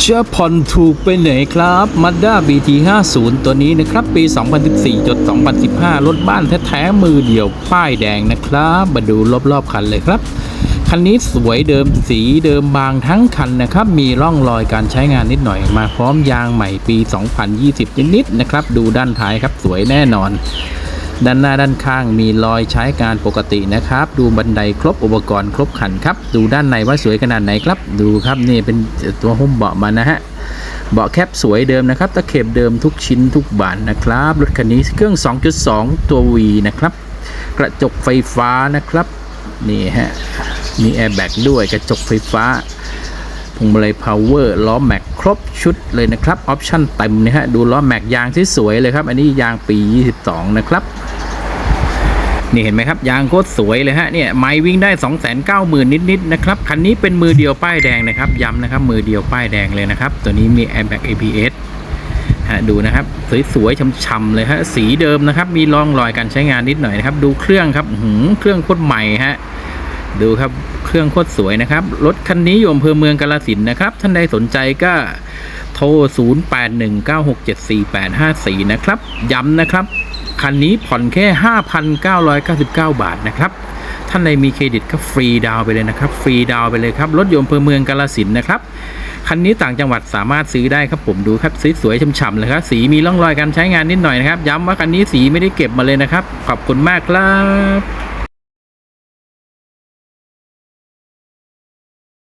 จะผ่อนถูกไปไหนครับ Mazda BT 50 ตัวนี้นะครับ ปี 2014จด2015 รถบ้านแท้ๆ มือเดียว ป้ายแดงนะครับ มาดูรอบๆ คันเลยครับ คันนี้สวยเดิมสีเดิมบางทั้งคันนะครับ มีร่องรอยการใช้งานนิดหน่อย มาพร้อมยางใหม่ปี 2020 นิดๆนะครับ ดูด้านท้ายครับ สวยแน่นอน ด้านหน้าด้านข้างมีรอยใช้การปกตินะครับ ดูบันไดครบอุปกรณ์ครบขันครับ ดูด้านในว่าสวยขนาดไหนครับ ดูครับนี่เป็นตัวหุ้มเบาะมานะฮะเบาะแคปสวยเดิมนะครับตะเข็บเดิมทุกชิ้นทุกบานนะครับรถคันนี้เครื่อง 2.2 ตัว V นะครับ กระจกไฟฟ้านะครับนี่ฮะมีแอร์แบ็กด้วยกระจกไฟฟ้าพวงมาลัยพาวเวอร์ล้อแม็กครบชุดเลยนะครับออปชั่นเต็มนะฮะดูล้อแม็กยางที่สวยเลยครับ อันนี้ยางปี 22 นะครับ นี่เห็นไหมครับ ยางโคตรสวยเลยฮะเนี่ยไม้วิ่งได้ 2 9 0 0 0 0 นิดๆนะครับ คันนี้เป็นมือเดียวป้ายแดงนะครับย้ำนะครับ มือเดียวป้ายแดงเลยนะครับ ตัวนี้มี airbag ABS ฮะดูนะครับ สวยๆช่ำๆเลยฮะสีเดิมนะครับ มีร่องรอยการใช้งานนิดหน่อยนะครับ ดูเครื่องครับหือเครื่องโคตรใหม่ฮะดูครับเครื่องโคตรสวยนะครับ รถคันนี้อยู่อำเภอเมืองกาลสินนะครับ ท่านใดสนใจก็โทร 0819674854 นะครับ ย้ำนะครับ คันนี้ผ่อนแค่ 5,999 บาทนะครับ ท่านใดมีเครดิตก็ฟรีดาวไปเลยนะครับ ฟรีดาวไปเลยครับ รถยนต์เพื่อเมืองกาลสินนะครับ คันนี้ต่างจังหวัดสามารถซื้อได้ครับผมดูครับสวยๆฉ่ำๆเลยครับ สีมีร่องรอยการใช้งานนิดหน่อยนะครับ ย้ำว่าคันนี้สีไม่ได้เก็บมาเลยนะครับ ขอบคุณมากครับ